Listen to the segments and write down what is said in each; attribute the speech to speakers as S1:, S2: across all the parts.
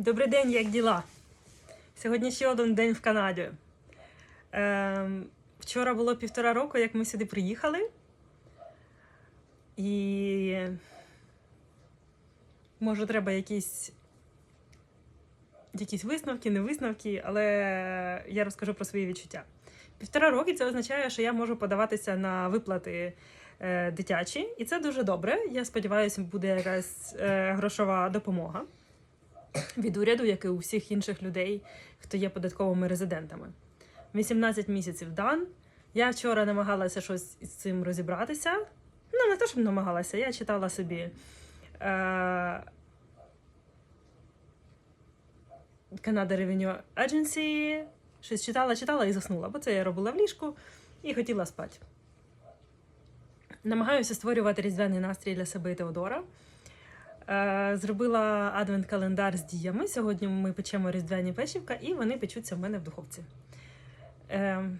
S1: Добрий день, як діла? Сьогодні ще один день в Канаді. Ем, вчора було півтора року, як ми сюди приїхали. І може треба якісь, якісь висновки, не висновки, але я розкажу про свої відчуття. Півтора роки це означає, що я можу подаватися на виплати е, дитячі, і це дуже добре. Я сподіваюся, буде якась е, грошова допомога від уряду, як і у всіх інших людей, хто є податковими резидентами. 18 місяців дан. Я вчора намагалася щось із цим розібратися. Ну, не те, щоб намагалася, я читала собі. Е- Canada Revenue Agency. Щось читала, читала і заснула, бо це я робила в ліжку і хотіла спати. Намагаюся створювати різдвяний настрій для себе і Теодора. Е, Зробила адвент-календар з діями. Сьогодні ми печемо різдвяні печівка, і вони печуться в мене в духовці. Е,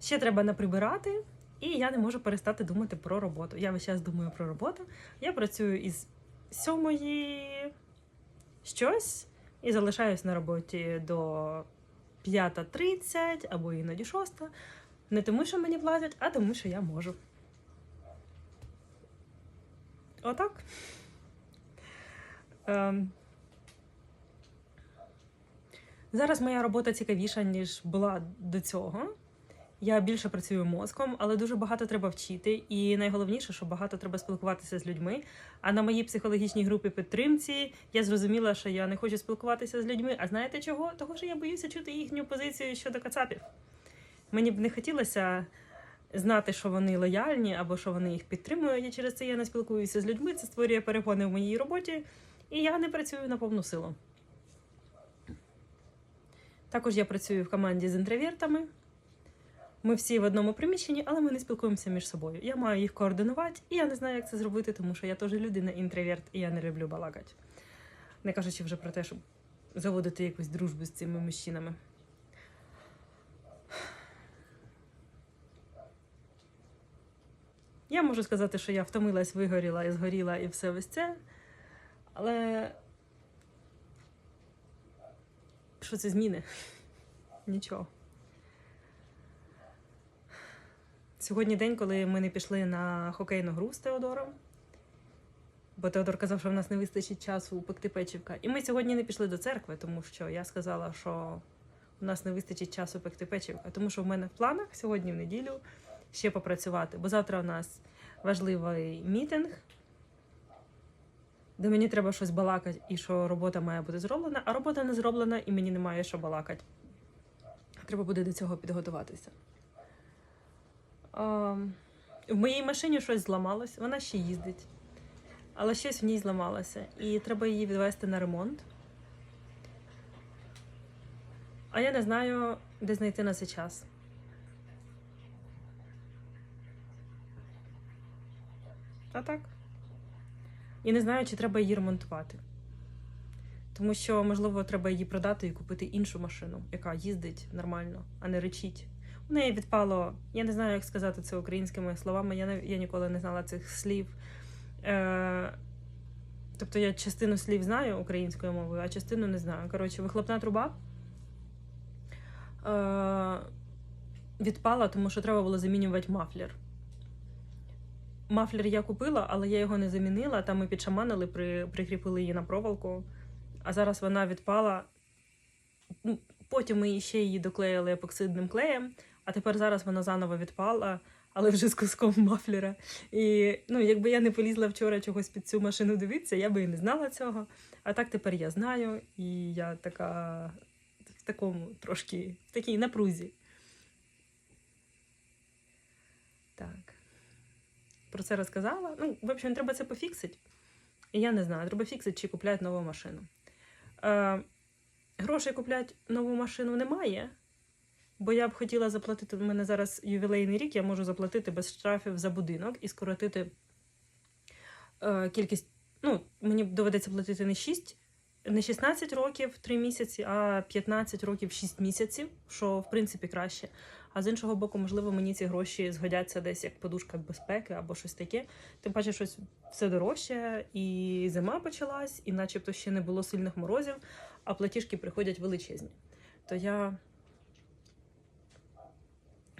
S1: Ще треба наприбирати, і я не можу перестати думати про роботу. Я весь час думаю про роботу. Я працюю із сьомої щось і залишаюсь на роботі до 5.30 або іноді 6. Не тому, що мені платять, а тому, що я можу. Отак. Ем. Зараз моя робота цікавіша, ніж була до цього. Я більше працюю мозком, але дуже багато треба вчити. І найголовніше, що багато треба спілкуватися з людьми. А на моїй психологічній групі підтримці я зрозуміла, що я не хочу спілкуватися з людьми. А знаєте чого? Того, що я боюся чути їхню позицію щодо кацапів. Мені б не хотілося знати, що вони лояльні або що вони їх підтримують. І через це я не спілкуюся з людьми. Це створює перепони в моїй роботі, і я не працюю на повну силу. Також я працюю в команді з інтровертами. Ми всі в одному приміщенні, але ми не спілкуємося між собою. Я маю їх координувати, і я не знаю, як це зробити, тому що я теж людина інтроверт, і я не люблю балакати. Не кажучи вже про те, щоб заводити якусь дружбу з цими мужчинами. Я можу сказати, що я втомилась, вигоріла і згоріла і все ось це. Але що це зміни? Нічого. Сьогодні день, коли ми не пішли на хокейну гру з Теодором. Бо Теодор казав, що в нас не вистачить часу пекти печівка. І ми сьогодні не пішли до церкви, тому що я сказала, що у нас не вистачить часу пекти печівка. Тому що в мене в планах сьогодні в неділю ще попрацювати. Бо завтра у нас важливий мітинг, де мені треба щось балакати, і що робота має бути зроблена, а робота не зроблена, і мені немає що балакати. Треба буде до цього підготуватися. В моїй машині щось зламалось, вона ще їздить, але щось в ній зламалося, і треба її відвести на ремонт. А я не знаю, де знайти на цей час. А так. І не знаю, чи треба її ремонтувати. Тому що, можливо, треба її продати і купити іншу машину, яка їздить нормально, а не речить. У неї відпало, я не знаю, як сказати це українськими словами, я, не, я ніколи не знала цих слів. Е, тобто я частину слів знаю українською мовою, а частину не знаю. Коротше, вихлопна труба е, відпала, тому що треба було замінювати мафлер. Мафлер я купила, але я його не замінила. Там ми підшаманили, при, прикріпили її на проволоку. А зараз вона відпала. Ну, Потім ми ще її доклеїли епоксидним клеєм, а тепер зараз вона заново відпала, але вже з куском мафлера. І ну, якби я не полізла вчора чогось під цю машину дивитися, я би і не знала цього. А так тепер я знаю, і я така в такому трошки, в такій напрузі. Так. Про це розказала. Ну, в общем, треба це пофіксити. І я не знаю, треба фіксити, чи купляти нову машину. Е, грошей купляти нову машину немає, бо я б хотіла заплатити. У мене зараз ювілейний рік, я можу заплатити без штрафів за будинок і скоротити е, кількість. Ну, мені доведеться платити не 6 не 16 років 3 місяці, а 15 років 6 місяців, що в принципі краще. А з іншого боку, можливо, мені ці гроші згодяться десь як подушка безпеки або щось таке. Тим паче, щось все дорожче, і зима почалась, і начебто ще не було сильних морозів, а платіжки приходять величезні. То я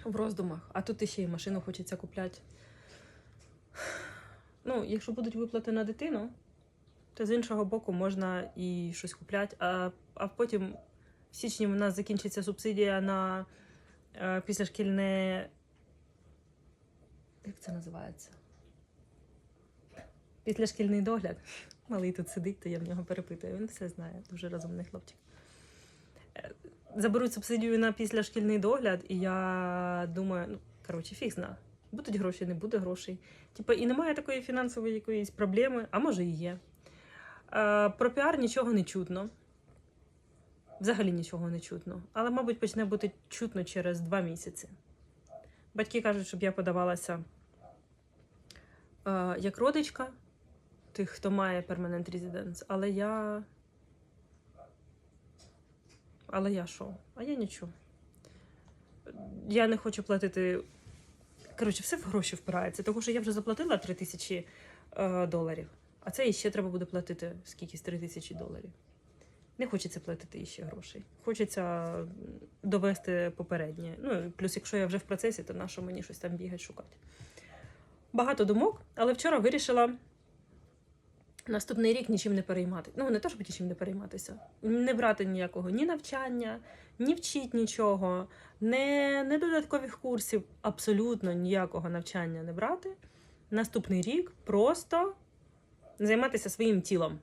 S1: в роздумах, а тут ще й машину хочеться купляти. Ну, якщо будуть виплати на дитину, то з іншого боку можна і щось купляти. А, а потім в січні в нас закінчиться субсидія на е, післяшкільне. Як це називається? Післяшкільний догляд. Малий тут сидить, то я в нього перепитую. Він все знає, дуже розумний хлопчик. Е, Заберуть субсидію на післяшкільний догляд, і я думаю, ну, коротше, фіг зна. Будуть гроші, не буде грошей. Типа, і немає такої фінансової якоїсь проблеми, а може і є. Е, Про піар нічого не чутно. Взагалі нічого не чутно. Але, мабуть, почне бути чутно через два місяці. Батьки кажуть, щоб я подавалася е, як родичка тих, хто має permanent residence, але я. Але я що? А я нічого. Я не хочу платити. Коротше, все в гроші впирається, тому що я вже заплатила 3 тисячі е, доларів. А це іще треба буде платити скількись 3 тисячі доларів. Не хочеться платити іще грошей. Хочеться довести попереднє. Ну, плюс, якщо я вже в процесі, то на що мені щось там бігати шукати. Багато думок, але вчора вирішила наступний рік нічим не переймати. Ну, не то, щоб нічим не перейматися. Не брати ніякого ні навчання, ні вчить нічого, не, не додаткових курсів, абсолютно ніякого навчання не брати. Наступний рік просто займатися своїм тілом.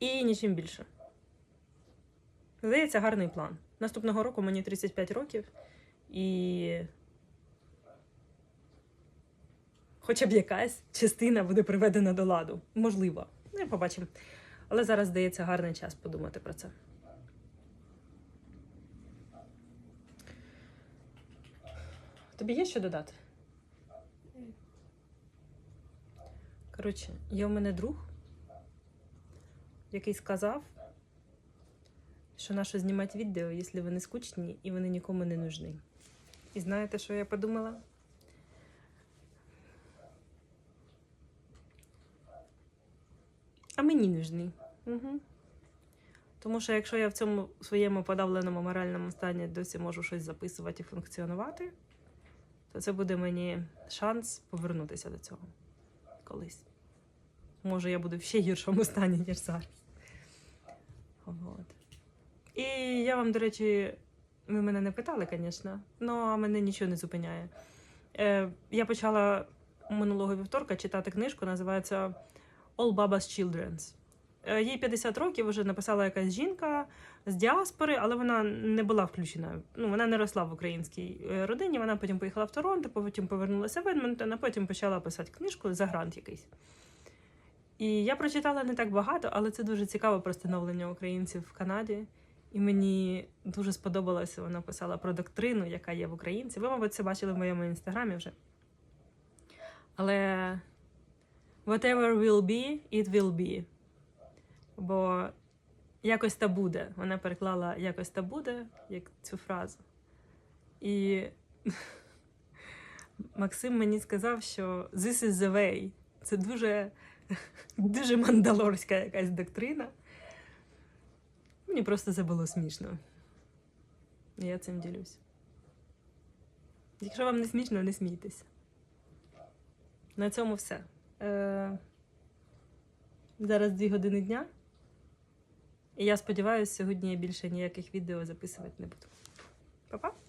S1: І нічим більше. Здається, гарний план. Наступного року мені 35 років, і хоча б якась частина буде приведена до ладу. Можливо. Ну, побачимо. Але зараз здається гарний час подумати про це. Тобі є що додати? Коротше, є у мене друг, який сказав, що нащо знімати відео, якщо вони скучні і вони нікому не нужні. І знаєте, що я подумала? А мені нужні. Угу. Тому що якщо я в цьому своєму подавленому моральному стані досі можу щось записувати і функціонувати, то це буде мені шанс повернутися до цього колись. Може, я буду в ще гіршому стані, ніж зараз. От. І я вам, до речі, ви мене не питали, звісно, але мене нічого не зупиняє. Е, я почала минулого вівторка читати книжку, називається All Baba's Children's. Е, Їй 50 років вже написала якась жінка з діаспори, але вона не була включена. Ну, вона не росла в українській е, родині. Вона потім поїхала в Торонто, потім повернулася в Едмонтон, а потім почала писати книжку за грант якийсь. І я прочитала не так багато, але це дуже цікаве про становлення українців в Канаді. І мені дуже сподобалося, вона писала про доктрину, яка є в українці. Ви, мабуть, це бачили в моєму інстаграмі вже. Але whatever will be, it will be. Бо якось та буде. Вона переклала якось та буде, як цю фразу. І Максим мені сказав, що this is the way. Це дуже, дуже мандалорська якась доктрина. Мені просто це було смішно. Я цим ділюсь. Якщо вам не смішно, не смійтеся. На цьому все. Е, зараз дві години дня. І я сподіваюся, сьогодні я більше ніяких відео записувати не буду. Па-па!